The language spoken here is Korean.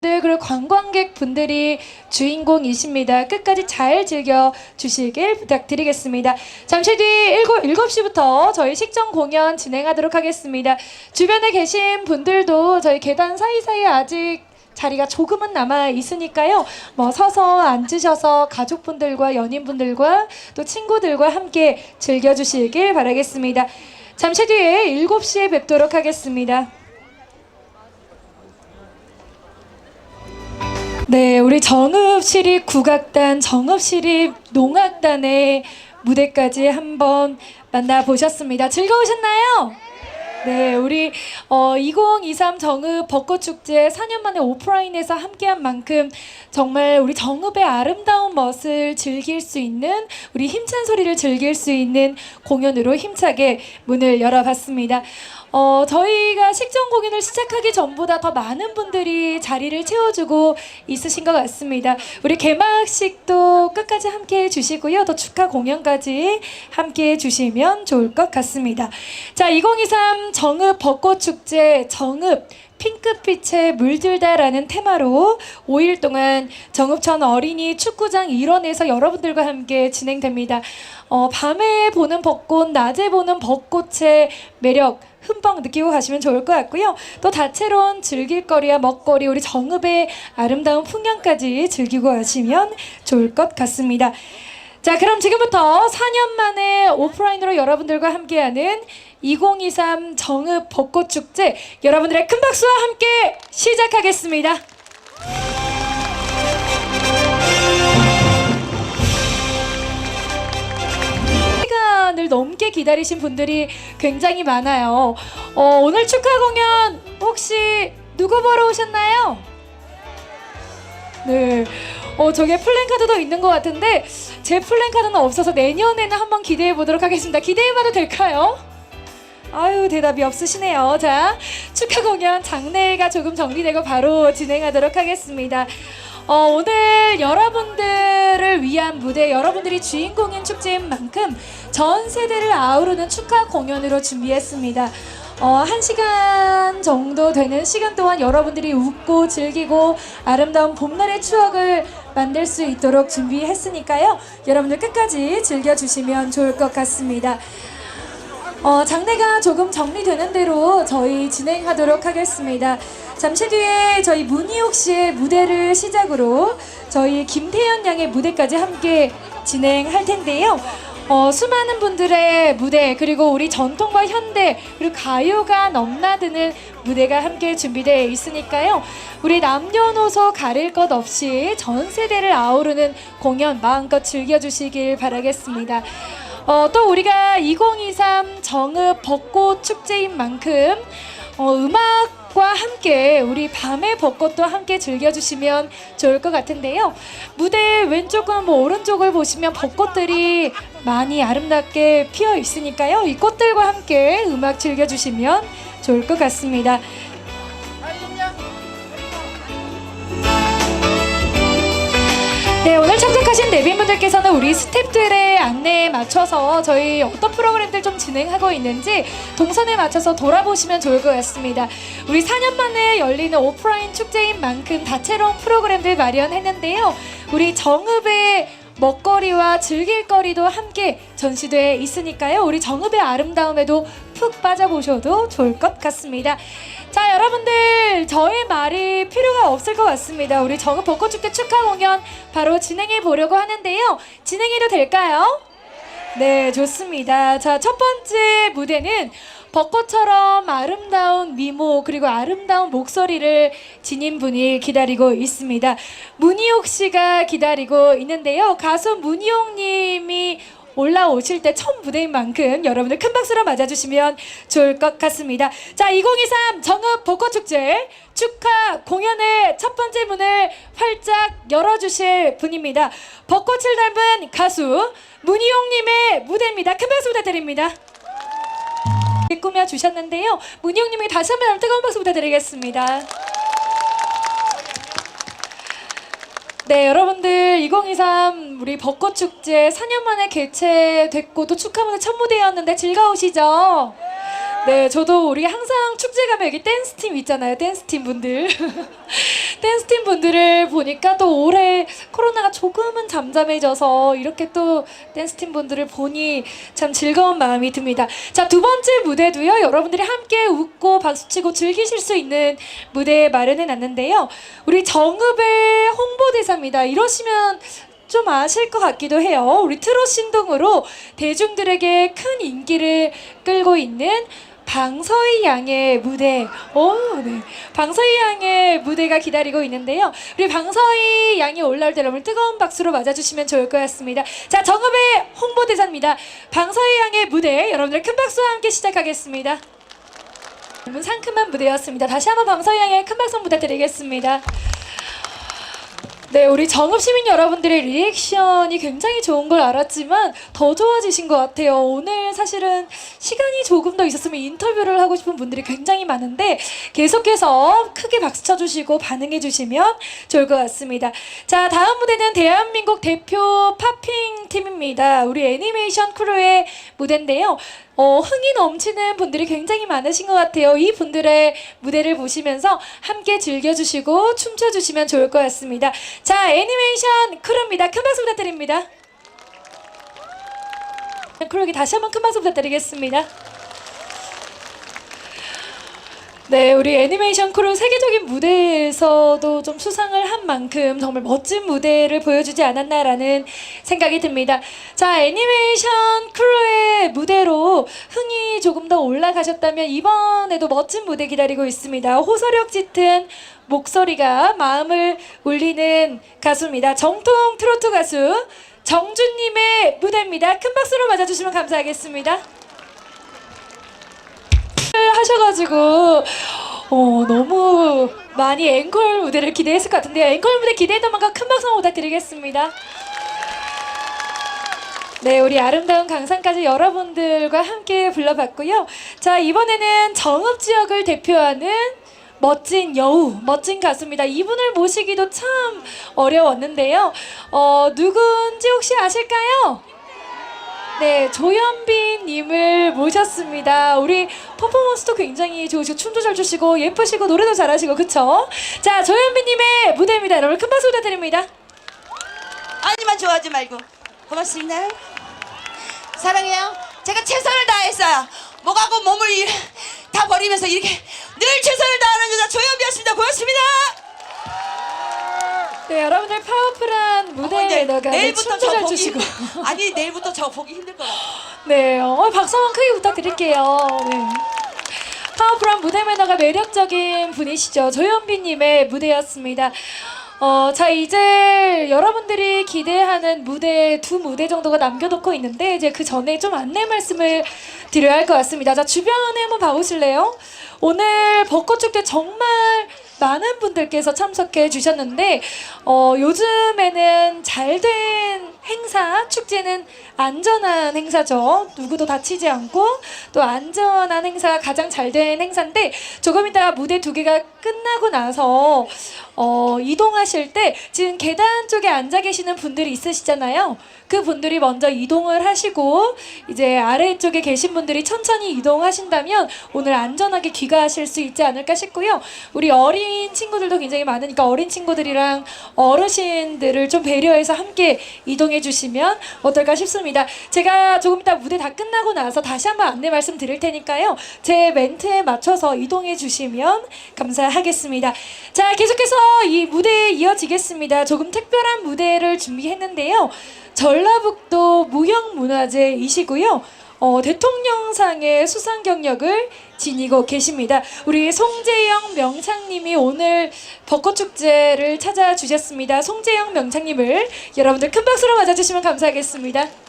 네, 그리고 관광객 분들이 주인공이십니다. 끝까지 잘 즐겨 주시길 부탁드리겠습니다. 잠시 뒤 7, 7시부터 저희 식전 공연 진행하도록 하겠습니다. 주변에 계신 분들도 저희 계단 사이사이에 아직 자리가 조금은 남아 있으니까요. 뭐 서서 앉으셔서 가족분들과 연인분들과 또 친구들과 함께 즐겨 주시길 바라겠습니다. 잠시 뒤에 7시에 뵙도록 하겠습니다. 네, 우리 정읍 시립 국악단, 정읍 시립 농악단의 무대까지 한번 만나보셨습니다. 즐거우셨나요? 네, 우리 어, 2023 정읍 벚꽃축제 4년 만에 오프라인에서 함께한 만큼 정말 우리 정읍의 아름다운 멋을 즐길 수 있는 우리 힘찬 소리를 즐길 수 있는 공연으로 힘차게 문을 열어봤습니다. 어, 저희가 식전 공연을 시작하기 전보다 더 많은 분들이 자리를 채워주고 있으신 것 같습니다. 우리 개막식도 끝까지 함께 해주시고요. 또 축하 공연까지 함께 해주시면 좋을 것 같습니다. 자, 2023 정읍 벚꽃 축제 정읍 핑크빛에 물들다라는 테마로 5일 동안 정읍천 어린이 축구장 일원에서 여러분들과 함께 진행됩니다. 어, 밤에 보는 벚꽃, 낮에 보는 벚꽃의 매력 흠뻑 느끼고 가시면 좋을 것 같고요. 또 다채로운 즐길거리와 먹거리, 우리 정읍의 아름다운 풍경까지 즐기고 가시면 좋을 것 같습니다. 자, 그럼 지금부터 4년 만에 오프라인으로 여러분들과 함께하는 2023 정읍 벚꽃 축제 여러분들의 큰 박수와 함께 시작하겠습니다. 시간을 넘게 기다리신 분들이 굉장히 많아요. 어, 오늘 축하 공연 혹시 누구 보러 오셨나요? 네. 어, 저게 플랜카드도 있는 것 같은데 제 플랜카드는 없어서 내년에는 한번 기대해 보도록 하겠습니다. 기대해 봐도 될까요? 아유 대답이 없으시네요. 자 축하 공연 장례가 조금 정리되고 바로 진행하도록 하겠습니다. 어, 오늘 여러분들을 위한 무대, 여러분들이 주인공인 축제인 만큼 전 세대를 아우르는 축하 공연으로 준비했습니다. 어, 한 시간 정도 되는 시간 동안 여러분들이 웃고 즐기고 아름다운 봄날의 추억을 만들 수 있도록 준비했으니까요. 여러분들 끝까지 즐겨주시면 좋을 것 같습니다. 어, 장례가 조금 정리되는 대로 저희 진행하도록 하겠습니다. 잠시 뒤에 저희 문희옥 씨의 무대를 시작으로 저희 김태현 양의 무대까지 함께 진행할 텐데요. 어, 수많은 분들의 무대 그리고 우리 전통과 현대 그리고 가요가 넘나드는 무대가 함께 준비되어 있으니까요. 우리 남녀노소 가릴 것 없이 전 세대를 아우르는 공연 마음껏 즐겨주시길 바라겠습니다. 어, 또 우리가 2023 정읍 벚꽃 축제인 만큼 어, 음악 과 함께 우리 밤의 벚꽃도 함께 즐겨주시면 좋을 것 같은데요. 무대 왼쪽과 뭐 오른쪽을 보시면 벚꽃들이 많이 아름답게 피어 있으니까요. 이 꽃들과 함께 음악 즐겨주시면 좋을 것 같습니다. 참석하신 내빈분들께서는 우리 스탭들의 안내에 맞춰서 저희 어떤 프로그램들 좀 진행하고 있는지 동선에 맞춰서 돌아보시면 좋을 것 같습니다. 우리 4년 만에 열리는 오프라인 축제인 만큼 다채로운 프로그램들 마련했는데요. 우리 정읍의 먹거리와 즐길거리도 함께 전시되어 있으니까요. 우리 정읍의 아름다움에도 푹 빠져보셔도 좋을 것 같습니다. 자, 여러분들, 저의 말이 필요가 없을 것 같습니다. 우리 정읍 벚꽃축제 축하 공연 바로 진행해 보려고 하는데요. 진행해도 될까요? 네, 좋습니다. 자, 첫 번째 무대는 벚꽃처럼 아름다운 미모 그리고 아름다운 목소리를 지닌 분이 기다리고 있습니다. 문희옥 씨가 기다리고 있는데요. 가수 문희옥 님이 올라오실 때 첫 무대인 만큼 여러분들 큰 박수로 맞아주시면 좋을 것 같습니다. 자, 2023 정읍 벚꽃축제 축하 공연의 첫 번째 문을 활짝 열어주실 분입니다. 벚꽃을 닮은 가수 문희용님의 무대입니다. 큰 박수 부탁드립니다. 꾸며 주셨는데요. 문희용님에게 다시 한번 뜨거운 박수 부탁드리겠습니다. 네, 여러분들 2023 우리 벚꽃 축제 4년 만에 개최됐고 또 축하문의 첫 무대였는데 즐거우시죠? 네, 저도 우리 항상 축제 가면 여기 댄스 팀 있잖아요. 댄스 팀 분들. 분들을 보니까 또 올해 코로나가 조금은 잠잠해져서 이렇게 또 댄스팀 분들을 보니 참 즐거운 마음이 듭니다. 자, 두 번째 무대도요. 여러분들이 함께 웃고 박수치고 즐기실 수 있는 무대 마련해 놨는데요. 우리 정읍의 홍보대사입니다. 이러시면 좀 아실 것 같기도 해요. 우리 트롯 신동으로 대중들에게 큰 인기를 끌고 있는 방서희 양의 무대. 오, 네. 방서희 양의 무대가 기다리고 있는데요. 우리 방서희 양이 올라올 때 여러분 뜨거운 박수로 맞아주시면 좋을 것 같습니다. 자, 정읍의 홍보대사입니다. 방서희 양의 무대 여러분들 큰 박수와 함께 시작하겠습니다. 여러분 상큼한 무대였습니다. 다시 한번 방서희 양의 큰 박수 부탁드리겠습니다. 네, 우리 정읍 시민 여러분들의 리액션이 굉장히 좋은 걸 알았지만 더 좋아지신 것 같아요. 오늘 사실은 시간이 조금 더 있었으면 인터뷰를 하고 싶은 분들이 굉장히 많은데 계속해서 크게 박수 쳐주시고 반응해주시면 좋을 것 같습니다. 자, 다음 무대는 대한민국 대표 팝핑 팀입니다. 우리 애니메이션 크루의 무대인데요. 어, 흥이 넘치는 분들이 굉장히 많으신 것 같아요. 이 분들의 무대를 보시면서 함께 즐겨주시고 춤춰주시면 좋을 것 같습니다. 자, 애니메이션 크루입니다. 큰 박수 부탁드립니다. 크루에게 다시 한번 큰 박수 부탁드리겠습니다. 네, 우리 애니메이션 크루 세계적인 무대에서도 좀 수상을 한 만큼 정말 멋진 무대를 보여주지 않았나라는 생각이 듭니다. 자, 애니메이션 크루의 무대로 흥이 조금 더 올라가셨다면 이번에도 멋진 무대 기다리고 있습니다. 호소력 짙은 목소리가 마음을 울리는 가수입니다. 정통 트로트 가수 정준님의 무대입니다. 큰 박수로 맞아주시면 감사하겠습니다. 하셔가지고 어, 너무 많이 앵콜 무대를 기대했을 것 같은데요. 앵콜 무대 기대했던 만큼 큰 박수 부탁드리겠습니다. 네, 우리 아름다운 강산까지 여러분들과 함께 불러봤고요. 자, 이번에는 정읍 지역을 대표하는 멋진 여우, 멋진 가수입니다. 이분을 모시기도 참 어려웠는데요. 어, 누군지 혹시 아실까요? 네, 조현빈 님을 모셨습니다. 우리 퍼포먼스도 굉장히 좋으시고 춤도 잘 추시고 예쁘시고 노래도 잘하시고 그쵸? 자, 조현빈 님의 무대입니다. 여러분 큰 박수 부탁드립니다. 아니만 좋아하지 말고 고맙습니다. 사랑해요. 제가 최선을 다했어요. 목하고 몸을 이- 다 버리면서 이렇게 늘 최선을 다하는 여자 조현비였습니다. 고맙습니다. 네, 여러분들 파워풀한 이제 무대에다가 네, 춤도 저잘 추시고 아니 내일부터 저 보기 힘들 거야. 네, 어, 박수 한번 크게 부탁드릴게요. 네. 파워풀한 무대 매너가 매력적인 분이시죠. 조현빈님의 무대였습니다. 어, 자, 이제 여러분들이 기대하는 무대 두 무대 정도가 남겨놓고 있는데, 이제 그 전에 좀 안내 말씀을 드려야 할 것 같습니다. 자, 주변에 한번 봐보실래요? 오늘 벚꽃축제 정말 많은 분들께서 참석해 주셨는데, 어, 요즘에는 잘 된 행사, 축제는 안전한 행사죠. 누구도 다치지 않고 또 안전한 행사가 가장 잘 된 행사인데 조금 이따 무대 두 개가 끝나고 나서 어, 이동하실 때 지금 계단 쪽에 앉아 계시는 분들이 있으시잖아요. 그 분들이 먼저 이동을 하시고 이제 아래쪽에 계신 분들이 천천히 이동하신다면 오늘 안전하게 귀가하실 수 있지 않을까 싶고요. 우리 어린 친구들도 굉장히 많으니까 어린 친구들이랑 어르신들을 좀 배려해서 함께 이동해 주시면 어떨까 싶습니다. 제가 조금 이따 무대 다 끝나고 나서 다시 한번 안내 말씀 드릴 테니까요. 제 멘트에 맞춰서 이동해 주시면 감사 하겠습니다. 자, 계속해서 이 무대에 이어지겠습니다. 조금 특별한 무대를 준비했는데요. 전라북도 무형문화재이시고요. 어, 대통령상의 수상 경력을 지니고 계십니다. 우리 송재영 명창님이 오늘 벚꽃축제를 찾아주셨습니다. 송재영 명창님을 여러분들 큰 박수로 맞아주시면 감사하겠습니다.